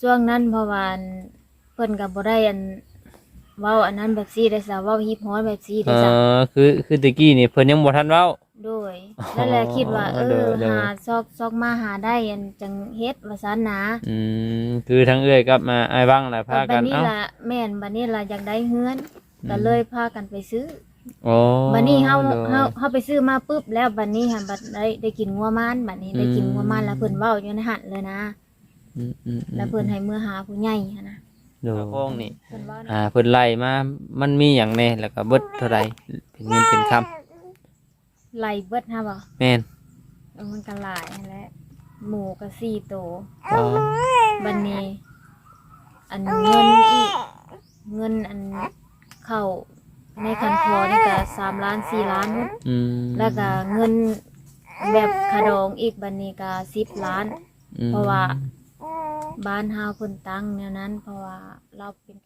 ช่วงนั้นเพราะว่าอันเพิ่นก็บ่ได้อันเว้าอันนั้นแบบซี่ได้ซะเว้าฮิปฮอปแบบซี่เอได้ซะอคือคือตะกี้นี่เพิ่นยังบ่ทันเว้า โดยนั่นแหละคิดว่า เอโดอยโดยหาซอกซอกมาหาได้อันจังเฮ็ดว่าซั่นนะอืมคือทั้งเอ้อยกับมาอ้ายบ้างล่ะพาบักัดนนี้เอ้าล่ะแม่นบัดนี้ล่ะอยากได้เฮือนก็เลยพากันไปซื้อโอ้บัดนี้เฮาโดยเฮาเฮาไปซื้อมาปุ๊บแล้วบัดนี้หันบัดได้ได้กินงัวมันบัดนี้ได้กินงัวมันแล้วเพิ่นเว้าอยู่ในหันเลยนะ อืมอืมอืมแล้วเพิ่นให้มือหาผู้ใหญ่หั้นนะโดยพวกนี่เพิ่นเว้านะอ่าเพิ่นไล่มา มันมีหยังแน่แล้วก็เบิดเท่าใดเป็นเงินเป็นคำไล่เบิดฮะบ่แม่นเออมันก็หลายนั่นแหละหมูก็สี่โตวอ๋อบัดนี้ อันเงินอีกเงินอันเข้าในคันคอนี่ก็สามล้านสี่ล้านหมดอืมแล้วก็เงินแบบขะดองอีกบัดนี้ก็สิบล้าน อืมเพราะว่า บ้านเฮาเพิ่นตั้งแนวนั้น เพราะว่าเราเป็น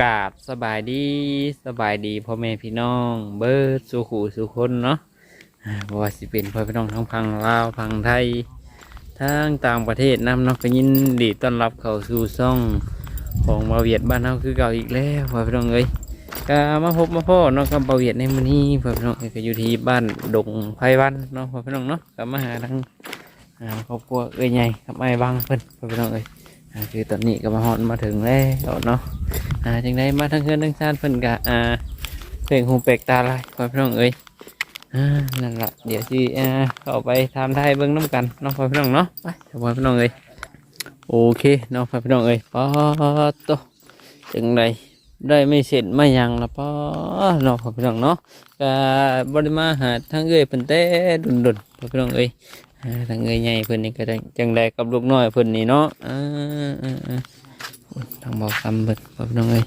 กราบสบายดีสบายดีพ่อแม่พี่น้อง เบิร์ดสุขูสุคนเนาะอ่าบ่ว่าสิเป็นพ่อพี่น้องทั้งพังลาวพังไทยทั้งต่างประเทศนำเนาะก็ยินดีต้อนรับเข้าสู่ช่องของบาเวียดบ้านเฮาคือเก่าอีกแล้วพ่อพี่น้องเอ้ย ก็มาพบมาพ่อเนาะกับบาเวียดในมื้อนี้พ่อพี่น้องเอ้ยก็อยู่ที่บ้านดงไพวันเนาะพ่อพี่น้องเนาะก็มาหาทั้งอ่าครอบครัวเอ้ยใหญ่กับไอ้บางเพิ่นพ่อพี่น้องเอ้ยอ่าคือตอนนี้ก็มาฮอดมาถึงแล้วเนาะอ่าจังไดมาทั้งเพื่อนทั้งชาติเพิ่นกะอ่าเพลงหูเป็กตาลายพ่อพี่น้องเอ้ยอ่านั่นละเดี๋ยวสิอ่าเข้าไปทำไทยเบิ่งน้ำกันเน้องพ่อพี่น้องเนาะไปเดี๋ยวพ่อพี่น้องเอ้ยโอเคเน้องพ่อพี่น้องเอ้ยปอโตจังได ได้ไม่เสร็จไม่ยังละปอเน้องพ่อพี่น้องเนาะกะบริมาหาทั้งเอ้ยเพิ่นแต่ดุนๆพ่อพี่น้องเอ้ยอ่าทั้งเอ้ยใหญ่เพิ่นนี่ก็จังจังไดกับลูกน้อยเพิ่นนี่เนาะอ่าอ่าอ่าทางบอกคำเบิดบอกน้องเอ้ย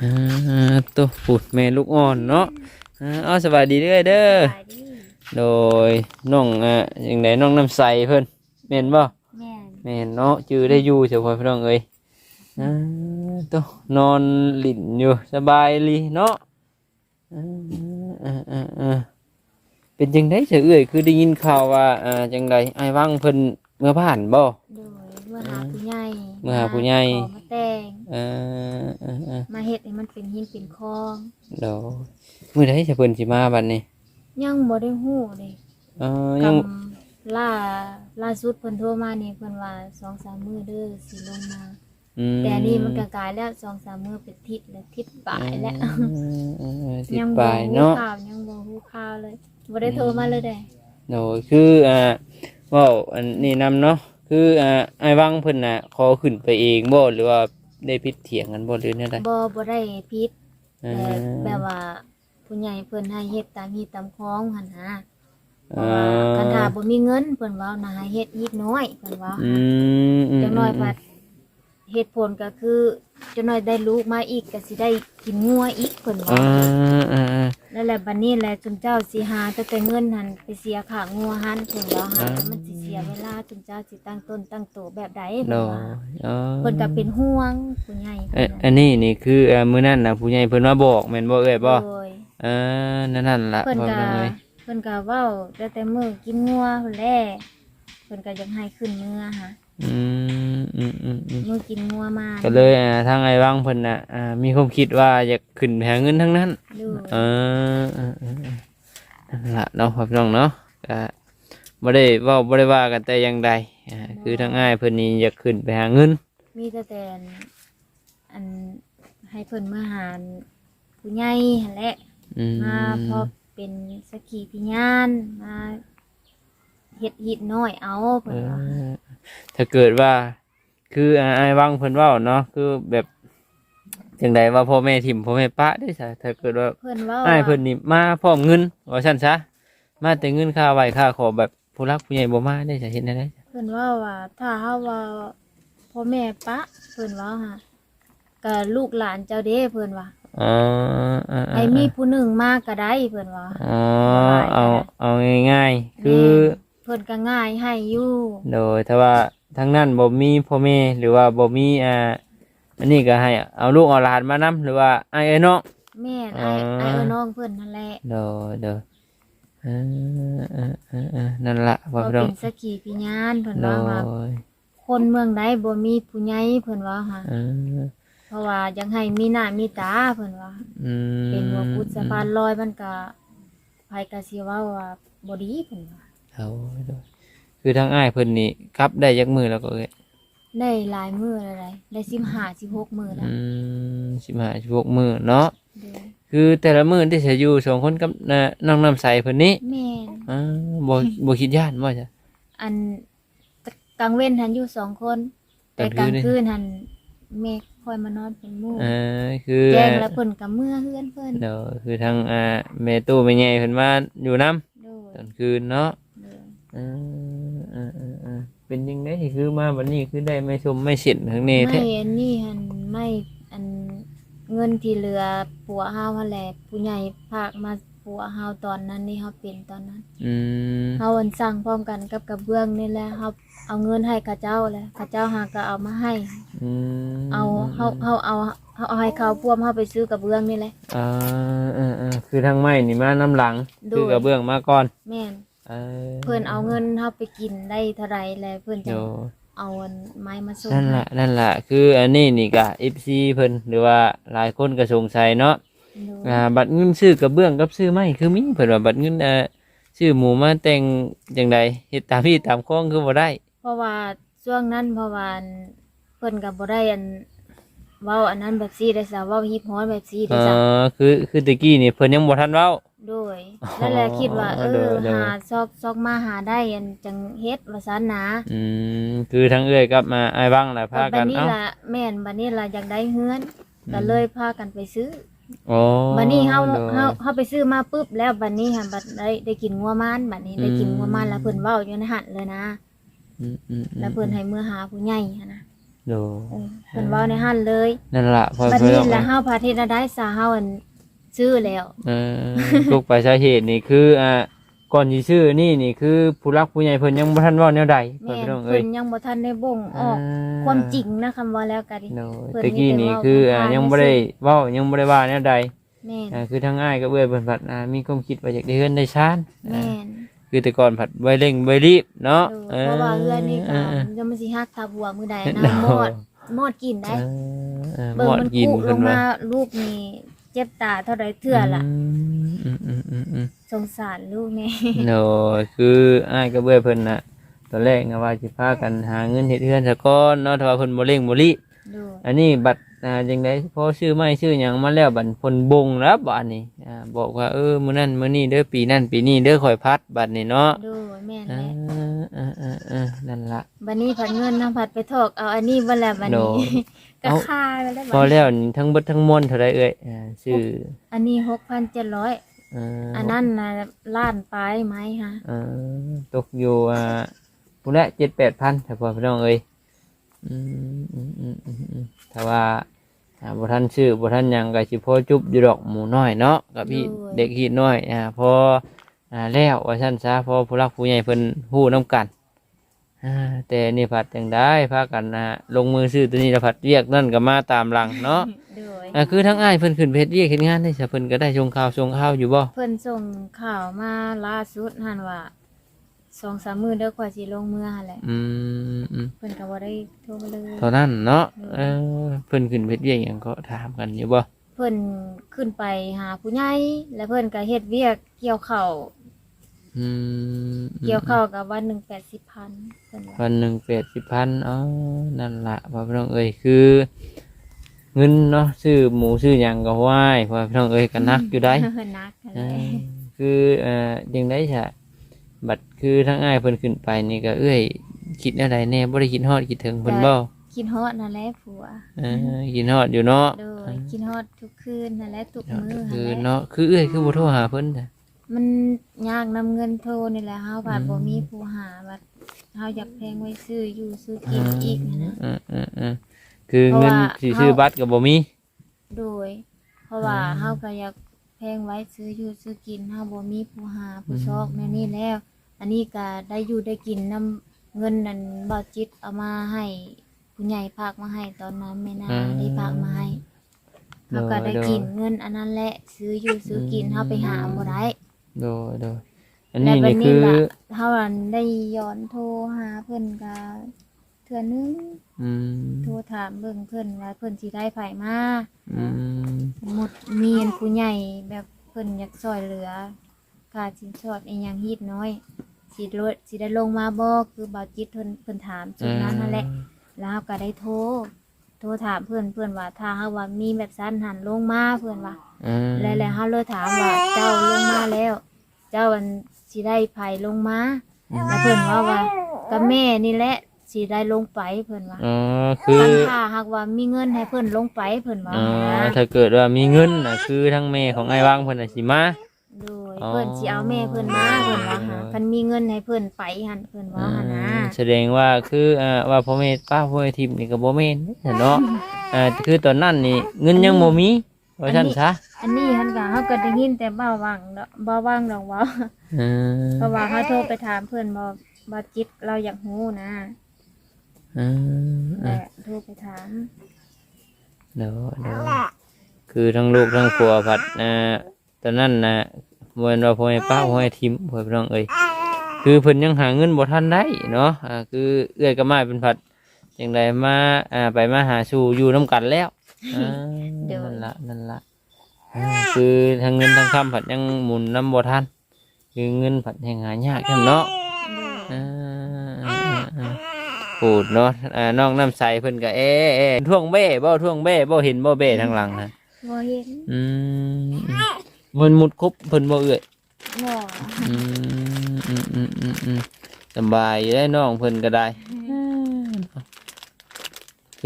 อ่าตัวปุดแม่ลูกอ่อนเนาะอ่าเอาสบายดีเด้อเด้อขายดีโดยน้องอ่าอย่างไรน้องน้ำใสเพิ่นแม่นบ่แม่นแม่นเนาะจื้อได้อยู่เฉพาะพี่น้องเอ้ยอ่า ตัวนอนหลินอยู่สบายลีเนาะอ่าอ่าอ่าอ่าเป็นจังไดเฉยเอ้ยคือได้ยินข่าวว่าอ่าจังไดไอ้ายว่างเพิ่นเมื่อผ่านบ่โดยเมื่อหาผู้ใหญ่เมื่อหาผู้ใหญ่ขอมาแต่งเอ่าอ่าอ่ามาเฮ็ดให้มันเป็นหินเป็นคลองเดี๋ยวมื้อใดจะเพิ่นสิมาบัดนี้ยังบ่ได้ฮู้เลยเอ่อยังกำล่าล่าสุดเพิ่นโทรมานี่เพิ่นว่า2-3มื้อเด้อสิลงมาอืม แต่อันนี้มันก็กลายแล้ว2-3มื้อเป็นทิศแล้วทิศปลายแล้วเออเออติดยังปบ่ลายฮู้เนาะข่าวยังบ่ฮู้ข่าวเลยบ่ได้โทรมาเลยเด้เดี๋ยวคืออ่าเว้าอันนี้นำเนาะคืออ่าไอ้ายวังเพิ่นน่ะขอขึ้นไปเองบ่หรือว่าได้พิดเถียงกันบ่หรือแนวใดบ่บ่ได้พิษเอแต่อแบบว่าผู้ใหญ่เพิ่นให้เฮ็ดตามฮีตตามคองหั่นนะเพอ่ราะว่าาคันถ้าบ่มีเงินเพิ่นเว้านะให้เฮ็ดอีกน้อยเพิ่นเว้าอืมอืม จังน้อยพัด เหตุผลก็คือจังน้อยได้ลูกมาอีกก็สิได้กินงัวอีกเพิ่นอ่าว่าอ่าอ่านั่นแหละบัดนี้แหละจุนเจ้าสิหาแต่แต่เงินหันไปเสียค่างัวหันเพิ่นว่าหามันสิเสียเวลาจุนเจ้าสิตั้งต้นตั้งโตแบบใดโดเพิ่นว่าอ๋อเพิ่นก็เป็นห่วงผู้ใหญ่เอ้ยเพิ่นอันนี้นี่คืออ่ามื้อนั้นน่ะผู้ใหญ่เพิ่นมาบอกแม่นบ่เอ้ยบ่โดยเออนั่นนั่นล่ะเพิ่นบ่ก็เป็นไรเพิ่นก็เว้าแต่แต่มื้อกินงัวพุ่นแหละเพิ่นก็อยากให้ขึ้นเมื่อหะ อืมอืมอืมอืมมื้อกินงัวมาก็เลยอ่าทางไอ้ว่างเพิ่นน่ะอ่ามีความคิดว่าอยากขึ้นไปหาเงินทั้งนั้น ดูเออเออเออเออนั่นล่ะเนาะพี่น้องเนาะก็บ่ได้เว้าบ่ได้ว่ากันแต่อย่างใดอ่าคือทางอ้ายเพิ่นนี่อยากขึ้นไปหาเงิน มีแต่แต่อันอันให้เพิ่นมาหาผู้ใหญ่หั่นแหละอืมมาพอเป็นสกขีพิญานมาเฮ็ดหิดน้อยเอาเอเพิ่นว่าอ ถ้าเกิดว่า คืออ่าอ้ายว่างเพิ่นเว้าเนาะคือแบบจังใดว่าพ่อแม่ทิมพ่อแม่ปะได้ซะถ้าเกิดว่าเพิ่นเว่าอ้ายเพิ่นนี่มาพร้อมเงินว่าซั่นซะมาแต่เงินค่าไหวค่าขอแบบผู้รักผู้ใหญ่บ่มาได้จะเฮ็ดได้ไดเพิ่นเว่าว่าถ้าเฮาว่าพ่อแม่ปะเพิ่นเว่าฮะก็ลูกหลานเจ้าเด้เพิ่นว่าอ๋ออ่าๆๆให้มีผู้หนึ่งมาก็ได้เพิ่นว่าอ๋อเอาเอาง่ายๆคือ เพิ่นก็ง่ายให้อยู่โดยถ้าว่าทั้งนั้นบ่มีพ่อแม่หรือว่าบ่มีอ่าอันนี้ก็ให้เอาลูกเอาหลานมานํหรือว่าไอ้ายเอ้ยเนาะแม่นอ๋ไอ้อไอ้เออน้องเพิ่นนั่นแหละโดยโดยเออเออเออเออนั่นละพ่อก็พี่น้องเป็นสกขีพิญานเพิ่นโดว่าว่ายคนเมืองใดบ่มีผู้ใหญ่เพิ่นว่าค่ะเออเพราะว่าอยากให้มีหน้ามีตาเพิ่นว่า อืมเป็นหัวพุทธสะพานลอยมันก็ไผก็สิเว้าว่าบ่ดีเพิ่นว่า เอาโดยคือทางอ้ายเพิ่นนี่กลับได้ยักมือแล้วก็เอ้ยได้หลายมื้อแล้วได้ได้15 16มื้อแล้อืวมสิบห้าสิบหกมือเนาะเด้อคือแต่ละมือที่จะอยู่สองคนกับน่ะน้องน้ำใสเพิ่นนี้แม่นอ่าบ่บ่คิดย่านบ่จ้ะ อันกลางเว้นหันอยู่สองคนแต่กกลาลางงคืคืนน หันแม่คอยมานอนเป็นหมู่เออคือแจ้งแล้วเพิ่นก็เมื่อเฮือนเพิ่นเดี๋ยวคือทางอ่าแม่ตู้แม่ใหญ่เพิ่นมาอยู่นํโดยตอนคืนเนาะโดย เออเออเออเออเป็นยังไงคือมาบัดนี้คือได้ไม่ชมไม่เสร็จข้างนี้แท้ไม่อันนี้หันไม่อันเงินที่เหลือปัวเฮาหั่นแหละผู้ใหญ่ภาคมาปัวเฮาตอนนั้นนี่เฮาเป็นตอนนั้นอืมเฮาอันสั่งพร้อมกันกับกระเบื้องนี่แหละเฮาเอาเงินให้เขาเจ้าแหละเขาเจ้าหาก็เอามาให้ อืมเอาเฮาเฮาเอาเฮาเอาให้เขาพวมเฮาไปซื้อกระเบื้องนี่แหละ อ่าเออเออคือทางไม้นี่มาน้ำหลัง โดย คือกระเบื้องมาก่อน แม่น เออเพิ่นเอาเงินเฮาไปกินได้เท่าไรแล้วเพิ่นจะเดี๋ยวเอาอันไม้มาส่งนั่นให้แหละนั่นแหละคืออันนี้นี่ก็ FC เพิ่นหรือว่าหลายคนก็สงสัยเนาะ โดยอ่าบัตรเงินซื้อกระเบื้องกับซื้อไม้คือมีเพิ่นว่าบัตรเงินเอ่อซื้อหมูมาแต่งจังใดเฮ็ดตามพี่ตามคองคือบ่ได้เพราะว่าช่วงนั้นเพราะว่าอันเพิ่นก็บ่ได้อันเว้าอันนั้นแบบซี่ได้ซะเว้าฮิปฮอตแบบซี่เอได้ซะอคือคือตะกี้นี่เพิ่นยังบ่ทันเว้าโด ยแล้วแหละคิดว่า เอโดอยโดยหาซอกซอกมาหาได้อันจังเฮ็ดว่าซั่นนะอืมคือทั้งเอื้อยกับมาอ้ายบ้างล่ะพาบักัดนนี้เอ้าล่ะแม่นบัดนี้ล่ะอยากได้เฮือนก็เลยพากันไปซื้อโอ้บัดนี้เฮาโดยเฮาเฮาไปซื้อมาปุ๊บแล้วบัดนี้หันบัดได้ได้กินงัวมานบัดนี้ได้กินงัวมานแล้วเพิ่นเว้าอยู่ในหันเลยนะอืมอืมอืมแล้วเพิ่นให้มือหาผู้ใหญ่หันนะโดยเออเพิ่นเว้าในหันเลยนั่นล่ะพอบัดเพิ่นนี้เอาละมาเฮาพาเทศได้สาเฮาอัน ซื้อแล้วเออลูกไปสาเหตุนี่คืออ่าก่อนสิซื้อนี่นี่คือผู้รักผู้ใหญ่เพิ่นยังบ่ทันเว้าแนวใดเพิ่นแม่พี่นน้องเอ้เพิ่ยนยังบ่ทันได้บ่งออกอ่ความจริงนะคำว่าแล้วก็ดิโดยเพิ่นตะกี้นี่มีแต่เว้าคืออ่าผ่านยังบ่ได้เว้ายังบ่ได้ว่าแนวใดแม่นอ่าคือทางอ้ายกับเอื้อยเพิ่นผัดอ่ามีความคิดว่าอยากได้เฮือนได้ชานแม่อ่านคือแต่ก่อนผัดไว้เร่งไว้รีบเนาะเออเพราะว่าเฮือนนี่ก็เออเออยังมันสิฮักทับหัวมื้อใดเอนะอมอดมอดกินได้ เออเออเบิ่งหมอดมันกินกุลเพิ่นงว่า มาลูกนี่ เจ็บตาเท่าใดเทื่อล่ะมอืมอืมอืมอืมสงสารลูกแม่โนคืออ้ายกับเอื้อยเพิ่นน่ะตอนแรกนะว่าสิพากันหาเงินเฮ็ดเฮือนซะก่อนเนาะแต่ว่าเพิ่นบ่เร่งบ่รีบดูอันนี้บัตรอ่าจังไดพอชื่อไม่ชื่อหยังมาแล้วบัตรผลบงแล้วบัตรนี้อ่าบอกว่าเออมื้อนั้นมื้อนี้เด้อปีนั้นปีนี้เด้อข่อยพัดบัตรนี้เนาะดูแม่นอ่าแหละอ่าอ่าอ่านั่นละบัดนี้ผัดเงินน้ำผัดไปถอกเอาอันนี้บ่แล้วบัดโดนี้ ก็เอาค่าไปแล้วพอบัดนี้แล้วนี่ทั้งเบิดทั้งมวลเท่าไรเอ่ยอ่าชื่ออันนี้6,700อ่าอันนั้นน่ะล้านปลายไหมฮะอ่าตกอยู่อ่าพุ่นละ7-8,000ถ้าพอพี่น้องเอ้ยอืมอืมอืมอืมอืมถ้าว่าอ่าบ่ทันชื่อบ่ทันหยังก็สิพอจุบอยู่ดอกหมูน้อยเนาะกับพี่เด็กฮีดน้อยอ่าพออ่าแล้วว่าชั้นซะเพอผู้รักผู้ใหญ่เพิ่นฮู้นํกันอ่า แต่นี่ผัดจังได้พากันนะลงมือซื้อตัวนี้แล้วผัดเรียกนั่นก็มาตามหลังเนาะโดยอ่าคือทั้งอ้ายเพิ่นขึ้นเพชรเรียกเฮ็ดงานได้ซะเพิ่นก็ได้ชงข่าวชงข้าวอยู่บ่เพิ่นส่งข่าวมาล่าสุดหั่นว่า2-3มื้อเด้อข่อยสิลงมือหั่นแหละอืมอืมเพิ่นก็บ่ได้โทรมาเลยเท่านั้นเนาะเออเพิ่นขึ้นเพชรเรียกหยังก็ถามกันอยู่บ่เพิ่นขึ้นไปหาผู้ใหญ่แล้วเพิ่นก็เฮ็ดเวียกเกี่ยวข้าว อืมเกี่ยวข้าวกับวันหนึ่งแปดสิบพันเพิ่นว่าวันหนึ่งแปดสิบพันอ๋อนั่นล่ะพ่อพี่น้องเอ้ยคือ เงินเนาะซื้อหมูซื้อหยังก็ไหว้พ่อพี่น้องเอ้ยก็นักอยู่ได้ นักอะอ่าไรคือเอ่อยังได้ฉะบัดคือทั้งอ้ายเพิ่นขึ้นไปนี่ก็เอ้ยคิดอะไรแน่บ่ได้คิดฮอดคิดถึงเพิ่นบ่กินฮอดนั่นแหละผัว เออคิดฮอดอยู่เนาะโดยกินฮอดทุกคืนนั่นแหละทุกมื้อคืนั่อนแหละเนาะคือเอ้ยคือบ่โทรหาเพิ่นจ้ะ มันยากนำเงินโทรนี่แหละเฮาบาดบ่มีผู้หาบัดเฮาอยากแพงไว้ซื้ออยู่ซื้อกินอีกนะนะ เออเออเออคือเงินเพราะว่า สิซื้อบัตรก็บ่มี โดย เพราะว่าอืม เฮาก็อยากแพงไว้ซื้ออยู่ซื้อกินเฮาบ่มีผู้หาผู้ชอกแน่นี่แล้ว อันนี้ก็ได้อยู่ได้กินนํเงินนั่นบ่จิตเอามาให้ผู้ใหญ่พากมาให้ตอนนั้นแม่นาได้พากมาให้เฮาก็ได้กินเงินอันนั้นแหละซื้ออยู่ซื้อกินเฮาไปหาบ่ได้ โดยโดยอันนี้และบันี่ดคือล่ะเฮาอันได้ย้อนโทรหาเพิ่นก็เทื่อนึงอืมโทรถามเบิ่งเพิ่นว่าเพิ่นสิได้ไผมาอืมสมมุติมีอันผู้ใหญ่แบบเพิ่นอยากช่วยเหลือค่าสินสอดอีหยังฮีดน้อยสิลดสิได้ลงมาบ่คือบ่าวจิตเพิ่นเพิ่นถามจุดนั้นนั่นแหละ แล้วเราก็ได้โทร โทรถามเพื่อนเพื่อนว่าถ้าเฮาว่ามีแบบสั้นหันลงมาเพื่อนว่า อืมแล้วแล้วเฮาเลยถามว่าเจ้าลงมาแล้ว เจ้าอันสิได้ไผลงมาแล้วเพื่อนว่าว่ากับแม่นี่แหละสิได้ลงไปเพื่อนว่าอ๋อคือคันถ้าหากว่ามีเงินให้เพื่อนลงไปเพื่อนว่าอ๋อนะถ้าเกิดว่ามีเงินน่ะคือทั้งแม่ของไอ้วางเพิ่นน่ะสิมา โดยอ๋อเพื่อนสิเอาแม่เพื่อนมาเพื่อนว่าหาคันมีเงินให้เพื่อนไปหันเพื่อนว่าหานะอืมแสดงว่าคืออ่าว่าพ่อแม่ป้าพ่อแม่ทิมนี่ก็บ่แม่นเนาะอ่าคือตอนนั้นนี่เงินยังบ่มี ว่าซั่นซะอันนี้หันก็เฮาก็ได้ยินแต่บ่าวังดอกบ่าวังดอกว่าอืมเพราะว่าเขาโทรไปถามเพื่อนบอบอจิตเราอยากหูนะอืมแต่โทรไปถามเดี๋ยวเดี๋ยวคือทั้งลูกทั้งผัวผัดอ่าตอนนั้นน่ะบ่แม่นว่าพ่อแม่ป้าพ่อแม่ทิมพ่อพี่น้องเอ้ยคือเพิ่นยังหาเงินบ่ทันได้เนาะอ่าคือเอื้อยกับไม้เป็นผัดจังไดมาอ่าไปมาหาสู่อยู่นํกันแล้ว อ่านั่นละนั่นละอ่าคือทั้งเงินทั้งคำผัดยังหมุนนำบ่ทันคือเงินผัดแห่งหายากแค่เนาะอ่าอ่าอ่าอ่าปูดเนาะอ่าน้องน้ำใสเพิ่นก็เอ๊ะเอ๊ะท่วงเบ้บ่ท่วงเบ้บ่เห็นบ่เบ้ทางหลังนะบ่เห็นอืมมันมุดครบเพิ่นบ่เอื้อย บ่อืมอืมอืมอืมอืมสำบายอยู่ได้น้องเพิ่นก็ได้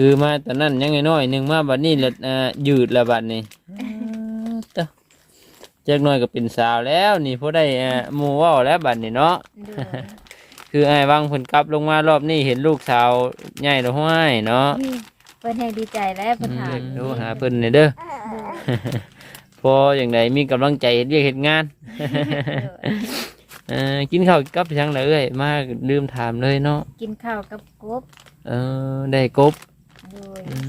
คือมาตอนนั้นยังน้อยๆหนึงมาบัดนี้ละอ่ายืดละบัดนี้เต้อจักหน่อยก็เป็นสาวแล้ว นี่พอได้อ่าหมู่เว้าแล้วบัดนี้เนาะ โดย คือไอ้วังเพิ่นกลับลงมารอบนี้เห็นลูกสาวใหญ่แล้วห้วยเนาะเพิ่นให้ดีใจแล้วเพิ่นถามดูหาเพิ่นนี่เด้อโดยพออย่างไรมีกำลังใจเฮ็ดเวียกเฮ็ดงานโดยเออกินข้าวกับจังไดเอ้ยมาลืมถามเลยเนาะกินข้าวกับกบเออได้กบ โดยอืม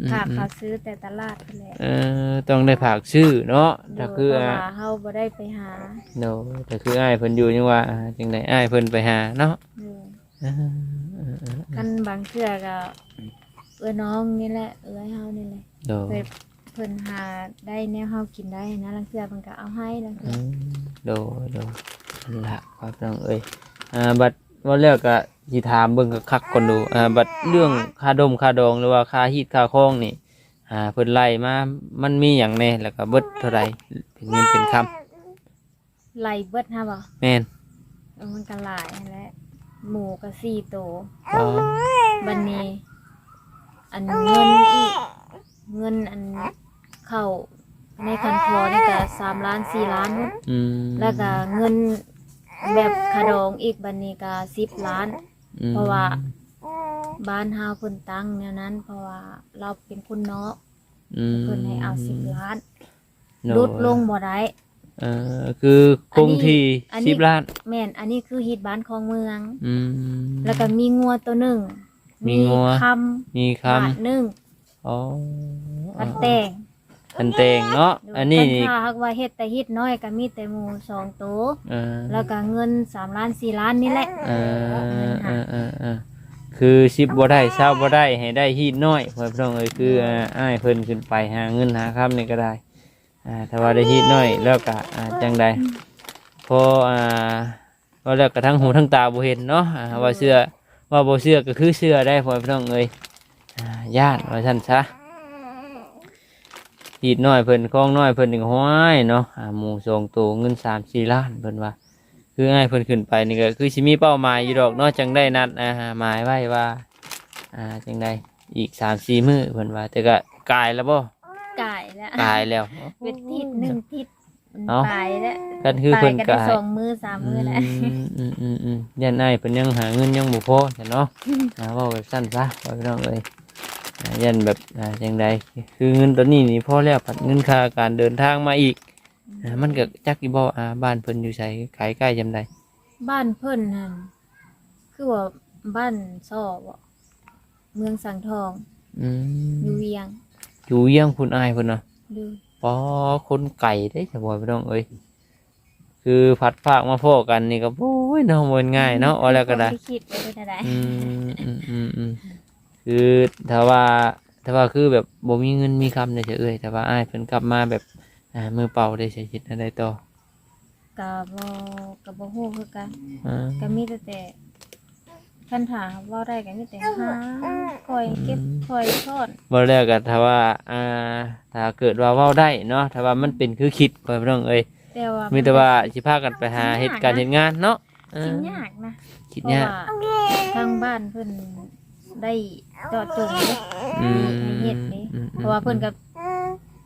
อืมฝากอืมเขาซื้อแต่ตลาดนั่นแหละเออต้องได้ผากชื่อเนาะโดถ้ายคือเพราะอ่าว่าเฮาบ่ได้ไปหาโนแต่คืออ้ายเพิ่นอยู่จังว่าอ่าจังไดอ้ายเพิ่นไปหาเนาะโดยเออเออเออกันบางเทื่อก็เอื้อน้องนี่แหละ เอื้อเฮานี่แหละโดเพิ่นเพิ่นหาได้แนวเฮากินได้นะบางเทื่อเพิ่นก็เอาให้บางอืเทื่อมโดโดนั่นละครับน้องเอ้ยอ่าบัดว่าแล้วก็ สิถามเบิ่งคักๆก่อนดูอ่าบัดเรื่องค่าดมค่าดองหรือว่าค่าฮีดค่าคองนี่อ่าเพิ่นไล่มา มันมีหยังแน่แล้วก็เบิดเท่าใดเป็นเงินเป็นคำไล่เบิดฮะบ่แม่นเออมันก็หลายนั่นแหละหมูก็สี่โตวอ๋อบันนี้ อันเงินอีก เงินอันเข้าในคันคอนี่ก็สามล้านสี่ล้านพุ่นอืมแล้วก็เงินแบบขะดองอีกบันนี้ก็สิบล้าน อืมเพราะว่า บ้านเฮาเพิ่นตั้งแนวนั้น เพราะว่าเราเป็นคนเนาะอืมเพิ่นให้เอาสิบล้านโดลดลงบ่ได้ เอ่อคือคงที่อันนี้ สิบล้านแม่น อันนี้คือฮิตบ้านของเมือง อืม แล้วก็มีงัวตัวหนึ่งมีงัวคมีำคบาทหนึ่งำอ๋อพันแต่ง อันเตงเนาะอันนี้นี่ถ้าหากว่าเฮ็ดแต่ฮิตน้อยก็มีแต่หมูสองตัว เออแล้วก็เงินสามล้านสี่ล้านนี่แหละเออเออเออเออคือสิบบ่ได้เศร้าบ่ได้ให้ได้ฮีดน้อยเพื่อนพี่น้องเอ้ยคืออ่าอ้ายเพิ่นขึ้นไปหาเงินหาคำนี่ก็ได้อ่าถ้าว่าได้ฮีดน้อยแล้วก็อ่าจังใดพออ่าก็แล้วก็ทั้งหูทั้งตาบ่เห็นเนาะอ่าว่าเชื่อว่าบ่เชื่อก็คือเชื่อได้เพื่อนพี่น้องเอ้ยอ่าญาติว่าซั่นซะ ฮีดน้อยเพิ่นคล้องน้อยเพิ่นนี่ก็ห้อยเนาะอ่าหมู่สองตัวเงิน3-4ล้านเพิ่นว่า คือไอ้เพิ่นขึ้นไปนี่ก็คือสิมีเป้าหมายอยู่ดอกเนาะจังได้นัดอ่าหมายไว้ว่าอ่าจังได้อีกสามสี่มื้อเพิ่นว่า แต่ก็กายแล้วบ่กายแล้วกายแล้วเป็นทิศหนึ่งทิศเอ้าตายแล้วกันคือตายเพิ่นก็ได้กายสองมือสามมือแล้วอืมอืมอืมอืมยันไอ้เพิ่นยังหาเงินยังบ่พอแต่เนาะอ่าเว้าแบบสั้นซะว่าพี่น้องเอ้ยอ่า ยันแบบอ่าจังไดคือเงินตัวนี้นี่พอแล้วผัดเงินค่าการเดินทางมาอีกอ่ามันก็จักอีบ่อ่าบ้านเพิ่นอยู่ไสขายใกล้จำได้บ้านเพิ่นนั่นคือว่าบ้านซอบ่เมืองสังทองอืมอยู่เวียงอยู่เยี่ยงคุณอายเพิ่นเนาะดูปอคนไก่ได้จะบ่พี่น้องเอ้ยคือพัดภาคมาพ่อกันนี่ก็โอ้ยเนาะมันง่ายเนาะว่าแล้วก็ได้ม่คิดไปได้ได้อืมอืมอืมอืม คือถ้าว่าถ้าว่าคือแบบบ่มีเงินมีคำเนี่ยจะเอ้ยแต่ว่าอ้ายเพิ่นกลับมาแบบอ่ามือเปล่าได้ใช้คิดอะไรต่อก็บ่ก็บ่ฮู้คือกันอ่าก็มีแต่แต่คันถามเว่าได้ก็มีแต่หาคอยเก็บคอยทอดบ่แล้วก็ถ้าว่าอ่าถ้าเกิดว่าเว้าได้เนาะถ้าว่ามันเป็นคือคิดก็พี่น้องเอ้ยแต่ว่ามีมีแต่ว่าสิพากันไปหาเหตุการณ์เหตุงานเนาะเออกินยากนะคิดเพราะยากว่าทางบ้านเพิ่น ได้เจาะจงเลยอืม ให้เฮ็ดนี่อืมเพราะว่าเพิ่นก็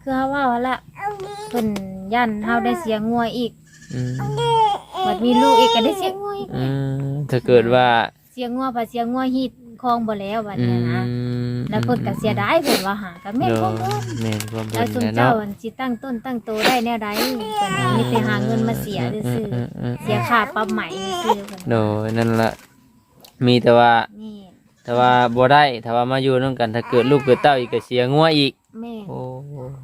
คือเฮาเว้าหั่นละเพิ่นย่านเฮาได้เสียงัวอีกอืมบัดมีลูกอีกก็ได้เสียงัวอีกอืมถ้าเกิดว่าเสียงัวพอเสียงัวฮีดคลองบ่แล้วบัดอืเนี้ยนะมแล้วเพิ่นก็เสียดายเพิ่นว่าหาก็แม่นเนาะของเพิ่น แม่นความแล้เพิ่วนสุนแหละเจ้าเนาะอันสิตั้งต้นตั้งโตได้แนวใดเพิ่นน่ะมีแต่หาเงินมาเสียซื่อเออเออๆเอเสีอยค่าปรับใหม่ซื่อๆเพิ่นโดยนั่นละมีแต่ว่า นี่ แต่ว่าบ่ได้ถ้าว่ามาอยู่นำกันถ้าเกิดลูกเกิดเต้าอีกก็เสียงัวอีกแม่โอ้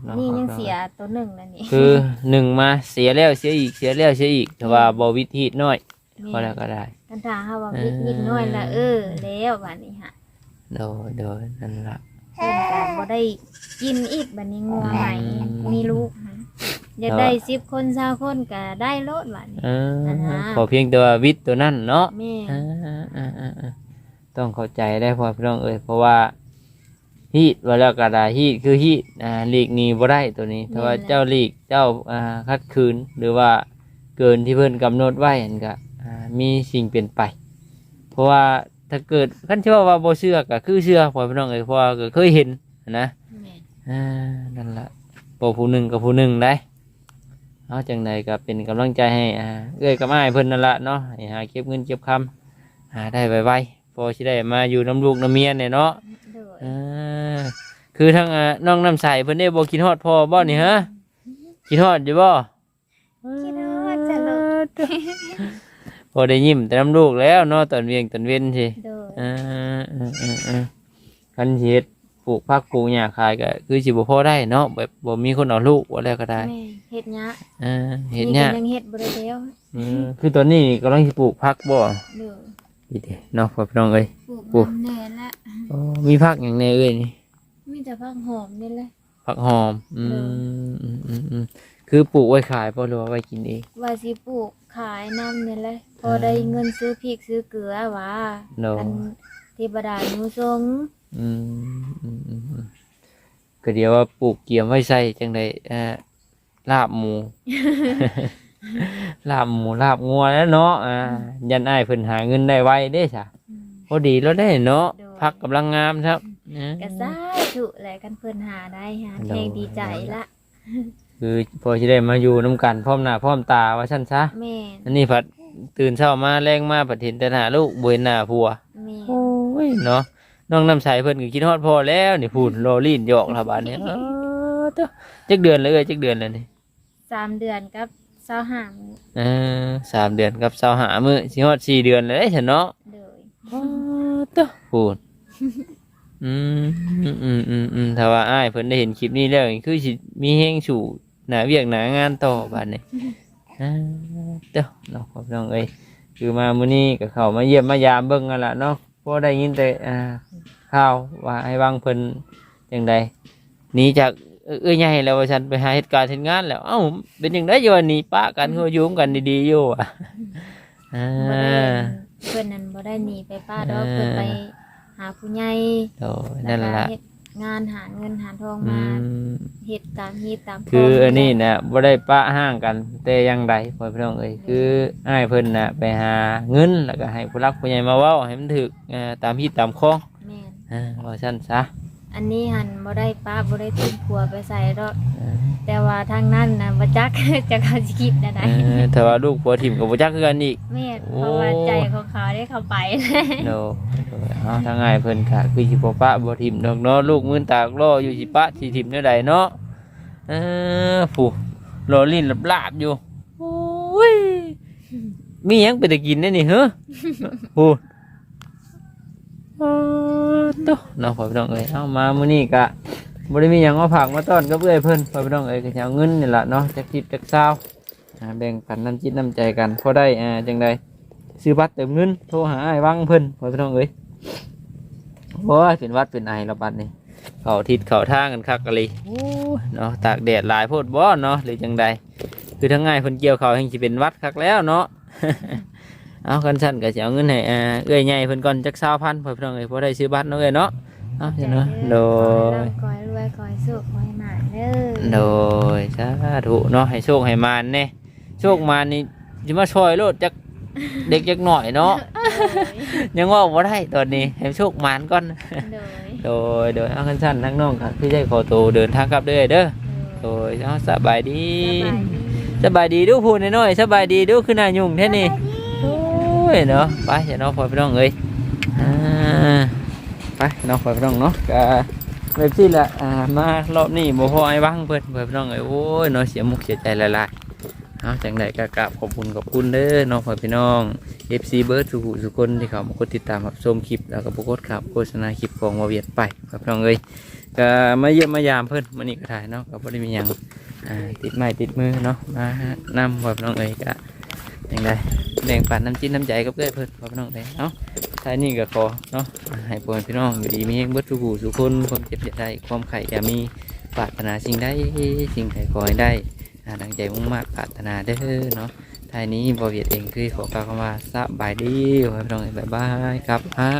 เาะนี่ยังครับเสียตัวหนึ่งแล้วนี่คือหนึ่งมาเสียแล้วเสียอีกเสียแล้วเสียอีกแต่ว่าบ่วิธีน้อยก็แล้วก็ได้กันถ้าเฮาว่าวิทย์นิดน้อยละเออแล้วบัดนี้ฮะโดยโดยนั่นละเพิ่นก็บ่ได้กินอีกบัดนี้งัวใหม่อืมมีลูกฮะอยากได้10คน20คนก็ได้โลดบัดนี้เออนั่นนะขอเพียงแต่ว่าวิทย์ตัวนั้นเนาะแม่อ่าอ่าอ่าอ่า ต้องเข้าใจได้พอพี่น้องเอ้ยเพราะว่าฮีดว่าแล้วก็ได้ฮีดคือฮีดอ่าลีกหนี้บ่ได้ตัวนี้แต่ว่าเจ้าลีกเจ้าอ่าคัดคืนหรือว่าเกินที่เพิ่นกำหนดไว้อันก็อ่ามีสิ่งเปลี่ยนไป เพราะว่าถ้าเกิดคันเชื่อว่าบ่เชื่อก็คือเชื่อพอพี่น้องเอ้ยเพราะว่าก็เคยเห็นนะแม่อ่านั่นละบ่ผู้หนึ่งกับผู้หนึ่งได้เอาจังใดก็เป็นกำลังใจให้อ่าเอ้ยกับอ้ายเพิ่นนั่นละเนาะให้หาเก็บเงินเก็บคำหาได้ไวๆพ อสิได้มาอยู่น้ำลูกน้ำเมียเนี่ยเนาะโดยอ่าคือทั้งอ่าน้องน้ำใสเพิ่นได้บ่คิดฮอดพ่อบ่นี่ฮะคิดฮอดอยู่บ่คิดว่าจะลูกพอได้ยิ้มแต่น้ำลูกแล้วเนาะตอนเวียงตอนเว้นสิโดยอ่าอ่าอ่าอ่าคันสิเฮ็ดปลูกผักปลูกหญ้าขายก็คือสิบ่พอได้เนาะแบบบ่มีคนเอาลูกว่าแล้วก็ได้แม่เฮ็ดหยะอ่าเห็นนี่เนี่ยก็ยังเฮ็ดบ่ได้แล้วอืมคือตอนนี้กำลังสิปลูกผักบ่โดย ดีเด้เนาะพ่อพี่น้องเอ้ย ปลูกปลูกมันแน่ละอ๋อมีผักอย่างแน่เอ้ยนี่มีแต่ผักหอมนี่แหละ ผักหอม อืมอืมอืมอืมคือปลูกไว้ขายบ่หรือว่าไว้กินเอง ว่าสิปลูกขายน้ำนี่แหละ พอได้เงินซื้อพริกซื้อเกลือว่าเนาะอันที่บดาลหนูทรงอืมอืมอืมอืมก็เดี๋ยวว่าปลูกเกียมไว้ใส่จังไดอ่าลาบหมู ลาบหมูลาบงัวแล้วเนาะอ่ายันอ้ายเพิ่นหาเงินได้ไวเด้จ้ะพอดีแล้วได้เนาะผักกำลังงามครับนะกระซ่าถุแหละกันเพิ่นหาได้ฮะโดแทยงดีใจละคือพอจะได้มาอยู่น้ำกันพร้อมหน้าพร้อมตาว่าชั้นซะแม่อันนี้ผัดตื่นเช้ามาแรงมาผัดเห็นแต่หน้าลูกบวยหน้าผัว แม่โอ้ยเนาะน้องน้ำใสเพิ่นก็คิดฮอดพ่อแล้วนี่พูดโรลีนหยอกละบาดนี้เออเด้อจักเดือนเลยเอ้ยจักเดือนเลยนี่สามเดือนกับ เศร้าหามเออสามเดือนกับเสาหามื้อสิฮอดสี่เดือนเลยฉันเนาะโดยเออเด้อพูดอืมอืมอืมอืมอืมถ้าว่าอ้ายเพิ่นได้เห็นคลิปนี้แล้วนี่คือสิมีแฮงสู่หน้าเวียกหน้างานต่อบาดนี้อ่าเด้อเนาะครับน้องเอ้ยคือมามื้อนี้ก็เข้ามาเยี่ยมมายามเบิ่งกันละเนาะพอได้ยินแต่อ่าข่าวว่าให้วางเพิ่นจังใดหนีจาก เอ้อเอ้ยใหญ่แล้วว่าฉันไปหาเหตุการณ์เฮ็ดงานแล้ว เอ้าเป็นจังไดอยู่ว่าหนีปะกันคืออยู่กันดีๆอยู่อะอ่าบ่ได้เพิ่นนั้นบ่ได้หนีไปป้าดอกเออเพิ่นไปหาผู้ใหญ่โดยนั่นแล้วก็ล่ะเฮ็ดงานหาเงินหาทองอืมามเฮ็ดตามฮีตตามคือคลงอันนี้นะบ่ได้ปะห้างกัน แต่อยังใดพ่อพี่น้องเอ้ยคืออ้ายเพิ่นน่ะไปหาเงินแล้วก็ให้ผู้รักผู้ใหญ่มาเว้าให้มันถึกอ่าตามที่ตามคองแม่นอ่าว่าซั่นซะ อันนี้หันบ่ได้ป้าบ่ได้ทิ้งผัวไปใส่ดอกอ่าแต่ว่าทางนั้นน่ะบ่จัก จะเขาสิคิดได้ไดเออแต่ว่าลูกผัวถิ่มก็บ่จักคือกันอีก แม่นโอ้เพราะว่าใจของเขาได้เข้าไป โนโดยเอาทางง่ายเพิ่นก็คือสิบ่ปะบ่ถิ่มดอกเนาะลูกมือตากล้ออยู่สิปะสิถิ่มแนวใดเนาะเออผู้รอลิ้นลาบๆอยู่โอ้ยมีหยังไปแต่กินได้นี่เหรอผู้เออโตเนาะพ่อพี่น้องเอ้ยเอามามื้อนี้ก็บ่ได้มีหยังมาฝากมาต้อนกับเอื้อยเพิ่นพ่อพี่น้องเอ้ยก็จะเอาเงินนี่ล่ะเนาะจักจิบจักเศร้าอ่าแบ่งปันน้ำจิตน้ำใจกันพอได้อ่าจังใดซื้อบัตรเติมเงินโทรหาไอ้ายวังเพิ่นพ่อพี่น้องเอ้ยโอ้ยเป็นวัดเป็นไอระบัดนี่เขาทิศเขาทางกันคักกะลีโอ้ยเนาะตากแดดหลายโพดบ่เนาะหรือจังใดคือทั้งง่ายเพิ่นเกี่ยวเขาแห่งสิเป็นวัดคักแล้วเนาะ เอากันสั่นก็สิเอาเงินให้อ่าเอื้อยใหญ่เพิ่นก่อนจัก20,000พ่อพี่น้องเอ้ยพอได้ซื้อบัตรเนาะเอ้ยเนาะเอาเดี๋ยวเนาะโดย คอยรวยคอยสุขคอยหมาเด้อโดยสาธุเนาะให้โชคให้มานเน่โชคมานนี่จะมาช่วยโลดจักเด็กจักหน่อยเนาะยังว่าบ่ได้ตอนนี้ให้โชคมานก่อน โดยโดยโดยเอาคันสั้นทั้งน้องครับพี่ได้ขอตัวเดินทางกลับเด้อเด้อโดยเอาสบายดี สบายดีสบายดีดูพูดน้อยๆสบายดีดูคือหน้ายุ่งแท้นี่โอ้ ยเนาะไปเดี๋ยวนาะพอพี่น้องเอ้ยไปเนาะพอพี่น้องเนาะก็แบบที่ละมารอบนี้บ่พอไอ้บ้างเพิ่นเพิ่นพี่น้องเอ้ยโอ้ยเนาะเสียมุกเสียใจหลายๆเอาจังไดก็กราบขอบคุณขอบคุณเด้อเนาะพ่อพี่น้อง FC เบิร์ดสุขุสุคนที่เขามากดติดตามรับชมคลิปแล้วก็บ่กดครับโฆษณาคลิปของมาเวียดไปครับพี่น้องเอ้ยก็มาเยี่ยมมายามเพิ่นมื้อนี้ก็ถ่ายเนาะก็บ่ได้มีหยังอ่าติดไม้ติดมือเนาะมานำแบบน้องเอ๋ยก็ อยังไงแบ่งปันน้ำจิ้นน้ำใจกับเพื่อนเพื่อนพี่น้องเอ๋ยเนาะท้ายนี้ก็ขอเนาะให้พ่อพี่น้องอยู่ดีมีเฮงเบิดทุกผู้ทุกคนความเจ็บจะได้ความไข่จะมีปรารถนาสิ่งใดสิ่งใดขอให้ได้ดังใจมุ่งมากปรารถนาเด้อเนาะท้ายนี้บอเวียดเองคือขอกล่าวคำว่าสบายดีขอพี่น้องเอ๋ยบ๊ายบายครับฮะ